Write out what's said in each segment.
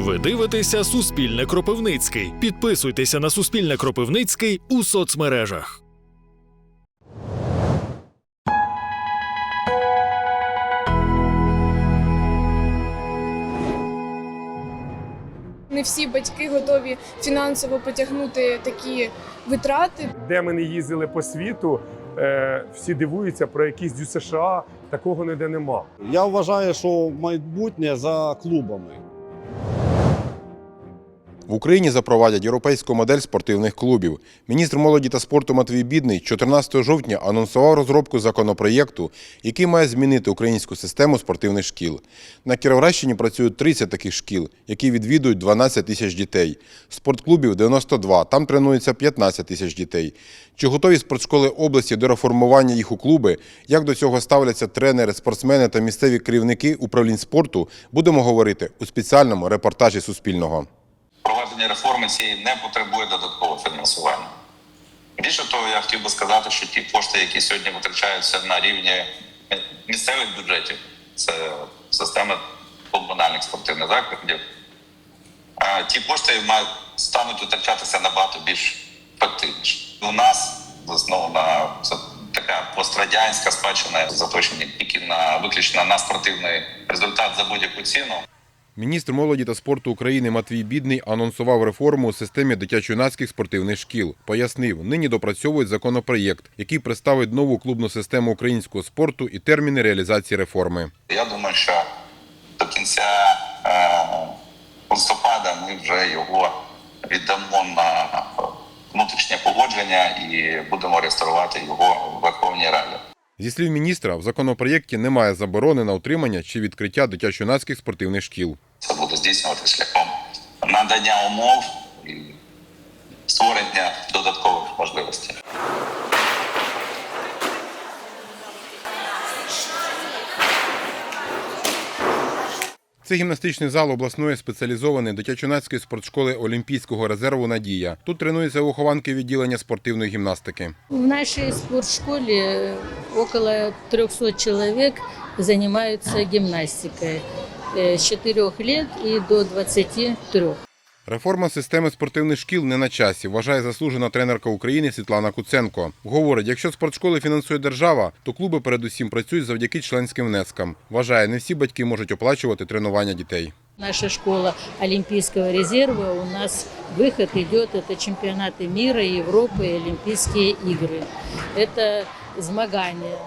Ви дивитеся Суспільне Кропивницький. Підписуйтеся на Суспільне Кропивницький у соцмережах. Не всі батьки готові фінансово потягнути такі витрати. де ми не їздили по світу, е, всі дивуються про якісь дю США. Такого ніде нема. Я вважаю, що майбутнє за клубами. В Україні запровадять європейську модель спортивних клубів. Міністр молоді та спорту Матвій Бідний 14 жовтня анонсував розробку законопроєкту, який має змінити українську систему спортивних шкіл. На Кіровоградщині працюють 30 таких шкіл, які відвідують 12 тисяч дітей. Спортклубів 92, там тренуються 15 тисяч дітей. Чи готові спортшколи області до реформування їх у клуби? Як до цього ставляться тренери, спортсмени та місцеві керівники управлінь спорту? Будемо говорити у спеціальному репортажі Суспільного. Проведення реформи цієї не потребує додаткового фінансування. Більше того, я хотів би сказати, що ті кошти, які сьогодні витрачаються на рівні місцевих бюджетів, це система комунальних спортивних закладів, ті кошти мають стануть витрачатися набагато більш ефективніше. У нас це така пострадянська спадщина, заточені тільки на виключно на спортивний результат за будь-яку ціну. Міністр молоді та спорту України Матвій Бідний анонсував реформу у системі дитячо-юнацьких спортивних шкіл. Пояснив, нині допрацьовують законопроєкт, який представить нову клубну систему українського спорту і терміни реалізації реформи. Я думаю, що до кінця е, листопада ми вже його віддамо на внутрішнє погодження і будемо реєструвати його в Верховній Раді. Зі слів міністра, в законопроєкті немає заборони на утримання чи відкриття дитячо-юнацьких спортивних шкіл. Це буде здійснювати шляхом надання умов і створення додаткових можливостей. Це гімнастичний зал обласної спеціалізованої дитячо-юнацької спортшколи Олімпійського резерву Надія. Тут тренуються вихованки відділення спортивної гімнастики. В нашій спортшколі около 300 чоловік займаються гімнастикою з с 4 років і до 23. Реформа системи спортивних шкіл не на часі, вважає заслужена тренерка України Світлана Куценко. Говорить, якщо спортшколи фінансує держава, то клуби передусім працюють завдяки членським внескам. Вважає, не всі батьки можуть оплачувати тренування дітей. Наша школа Олимпийского резерва, у нас выход идет, это чемпионаты мира, Европы и Олимпийские игры. Это змагания,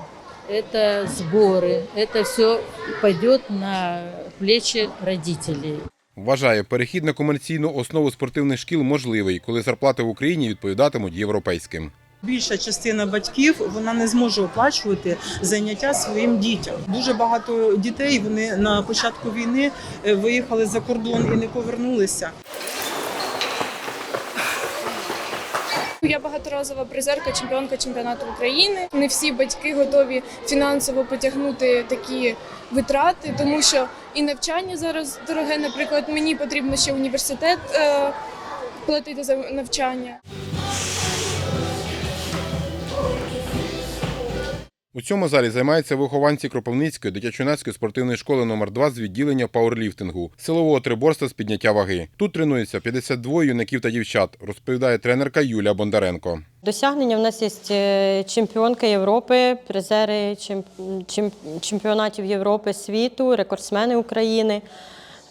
это сборы, это все пойдет на плечи родителей. Вважає, перехід на комерційну основу спортивних шкіл можливий, коли зарплати в Україні відповідатимуть європейським. Більша частина батьків вона не зможе оплачувати заняття своїм дітям. Дуже багато дітей вони на початку війни е, виїхали за кордон і не повернулися. Я багаторазова призерка, чемпіонка чемпіонату України. Не всі батьки готові фінансово потягнути такі витрати, тому що і навчання зараз дороге. Наприклад, мені потрібно ще університет е, платити за навчання. У цьому залі займаються вихованці Кропивницької дитячо-юнацької спортивної школи номер 2 з відділення пауерліфтингу, силового триборства з підняття ваги. Тут тренуються 52 юнаків та дівчат, розповідає тренерка Юлія Бондаренко. Досягнення в нас є е, чемпіонка Європи, призери чемп- чемп- чемпіонатів Європи, світу, рекордсмени України,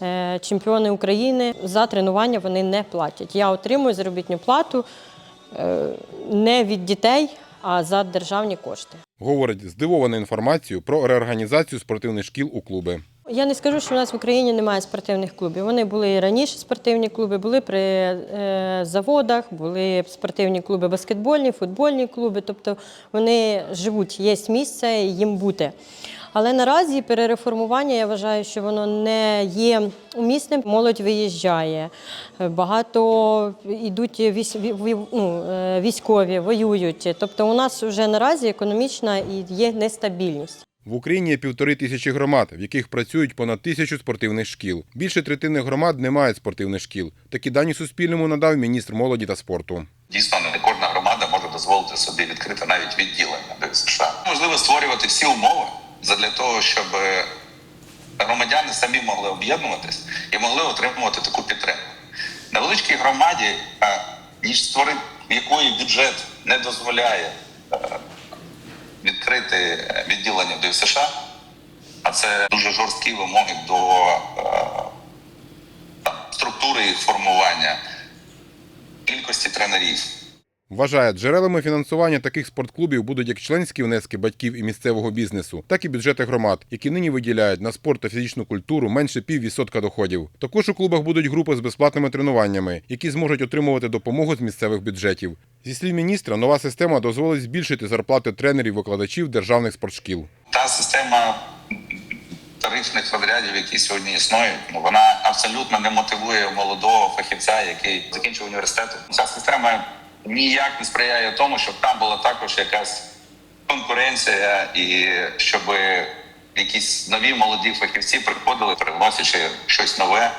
е, чемпіони України. За тренування вони не платять. Я отримую заробітну плату е, не від дітей, а за державні кошти. Говорить, здивована інформацією про реорганізацію спортивних шкіл у клуби. Я не скажу, що в нас в Україні немає спортивних клубів. Вони були і раніше спортивні клуби, були при е, заводах, були спортивні клуби баскетбольні, футбольні клуби. Тобто вони живуть, є місце їм бути. Але наразі перереформування я вважаю, що воно не є умісним. Молодь виїжджає. Багато йдуть ну, е, військові, воюють. Тобто у нас вже наразі економічна і є нестабільність. В Україні є півтори тисячі громад, в яких працюють понад тисячу спортивних шкіл. Більше третини громад не мають спортивних шкіл. Такі дані Суспільному надав міністр молоді та спорту. Дійсно, не кожна громада може дозволити собі відкрити навіть відділення до США. Можливо створювати всі умови для того, щоб громадяни громадяни самі могли об'єднуватись і могли отримувати таку підтримку. На величкій громаді, е, ніж створити, якої бюджет не дозволяє е, відкрити відділення до США, а це дуже жорсткі вимоги до е, там, структури їх формування, кількості тренерів. Вважає, джерелами фінансування таких спортклубів будуть як членські внески батьків і місцевого бізнесу, так і бюджети громад, які нині виділяють на спорт та фізичну культуру менше піввідсотка доходів. Також у клубах будуть групи з безплатними тренуваннями, які зможуть отримувати допомогу з місцевих бюджетів. Зі слів міністра, нова система дозволить збільшити зарплати тренерів-викладачів державних спортшкіл. Та система тарифних розрядів, які сьогодні існують, ну вона абсолютно не мотивує молодого фахівця, який закінчив університет. Ця система ніяк не сприяє тому, щоб там була також якась конкуренція, і щоб якісь нові молоді фахівці приходили, привносячи щось нове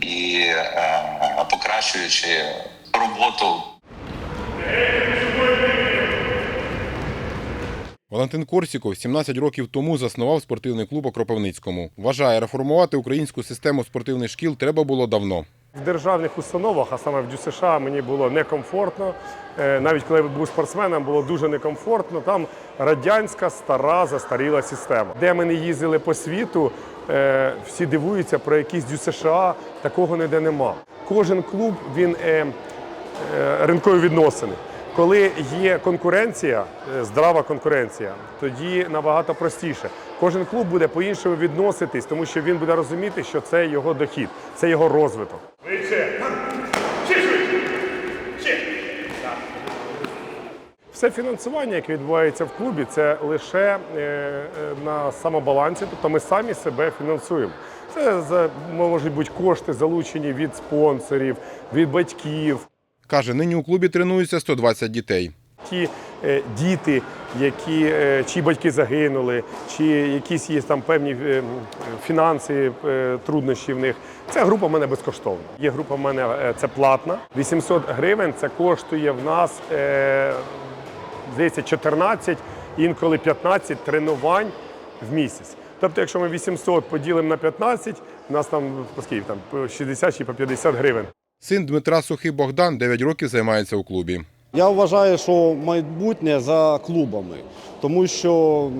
і е, покращуючи роботу Валентин Корсіков 17 років тому заснував спортивний клуб у Кропивницькому. Вважає, реформувати українську систему спортивних шкіл треба було давно. В державних установах, а саме в ДЮСШ, мені було некомфортно. Е, Навіть коли я був спортсменом, було дуже некомфортно. Там радянська стара застаріла система. Де ми не їздили по світу, е, всі дивуються про якісь ДЮСШ, такого ніде нема. Кожен клуб він е, ринкові відносини. Коли є конкуренція, здрава конкуренція, тоді набагато простіше. Кожен клуб буде по-іншому відноситись, тому що він буде розуміти, що це його дохід, це його розвиток. Все фінансування, яке відбувається в клубі, це лише е, е, на самобалансі, тобто ми самі себе фінансуємо. Це за- можуть бути кошти залучені від спонсорів, від батьків. Каже, нині у клубі тренуються 120 дітей. Ті діти, які, е, чиї батьки загинули, чи якісь є там певні е, фінанси, е, труднощі в них. Ця група в мене безкоштовна. Є група в мене е, це платна. 800 гривень це коштує в нас, е, здається, 14, інколи 15 тренувань в місяць. Тобто, якщо ми 800 поділимо на 15, у нас там по скільки там по 60 чи по 50 гривень. Син Дмитра Сухий Богдан 9 років займається у клубі. Я вважаю, що майбутнє за клубами, тому що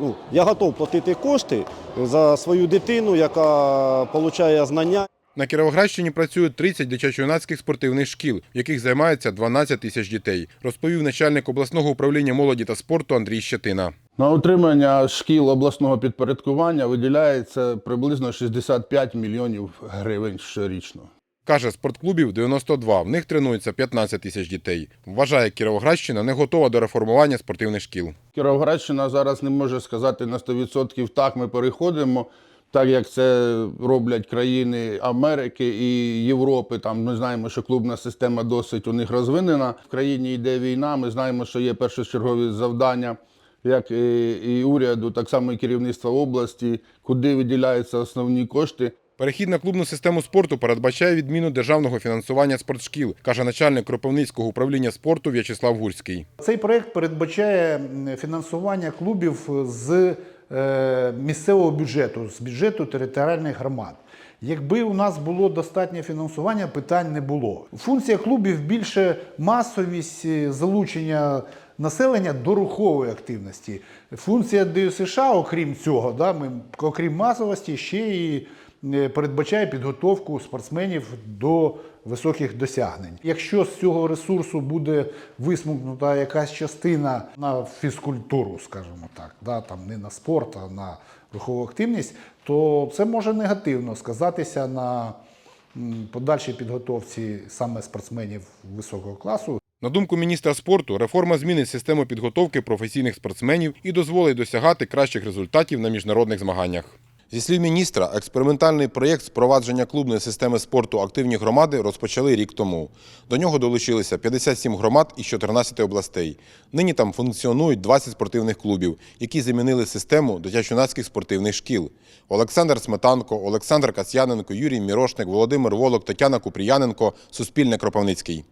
ну, я готов платити кошти за свою дитину, яка отримує знання. На Кіровоградщині працюють 30 дитячо-юнацьких спортивних шкіл, в яких займається 12 тисяч дітей, розповів начальник обласного управління молоді та спорту Андрій Щетина. На утримання шкіл обласного підпорядкування виділяється приблизно 65 мільйонів гривень щорічно. Каже, спортклубів 92, в них тренується 15 тисяч дітей. Вважає, Кіровоградщина не готова до реформування спортивних шкіл. Кіровоградщина зараз не може сказати на 100% так, ми переходимо, так як це роблять країни Америки і Європи. Там ми знаємо, що клубна система досить у них розвинена. В країні йде війна. Ми знаємо, що є першочергові завдання. Як і уряду, так само і керівництва області, куди виділяються основні кошти. Перехід на клубну систему спорту передбачає відміну державного фінансування спортшкіл, каже начальник Кропивницького управління спорту В'ячеслав Гурський. Цей проект передбачає фінансування клубів з е, місцевого бюджету, з бюджету територіальних громад. Якби у нас було достатнє фінансування, питань не було. Функція клубів більше масовість е, залучення населення до рухової активності. Функція ДЮСШ, окрім цього, да, ми, окрім масовості, ще і передбачає підготовку спортсменів до високих досягнень. Якщо з цього ресурсу буде висмукнута якась частина на фізкультуру, скажімо так, да, там не на спорт, а на рухову активність, то це може негативно сказатися на подальшій підготовці саме спортсменів високого класу. На думку міністра спорту, реформа змінить систему підготовки професійних спортсменів і дозволить досягати кращих результатів на міжнародних змаганнях. Зі слів міністра, експериментальний проєкт з впровадження клубної системи спорту активні громади розпочали рік тому. До нього долучилися 57 громад із 14 областей. Нині там функціонують 20 спортивних клубів, які замінили систему дитячо-юнацьких спортивних шкіл. Олександр Сметанко, Олександр Касьяненко, Юрій Мірошник, Володимир Волок, Тетяна Купріяненко – Суспільне Кропивницький.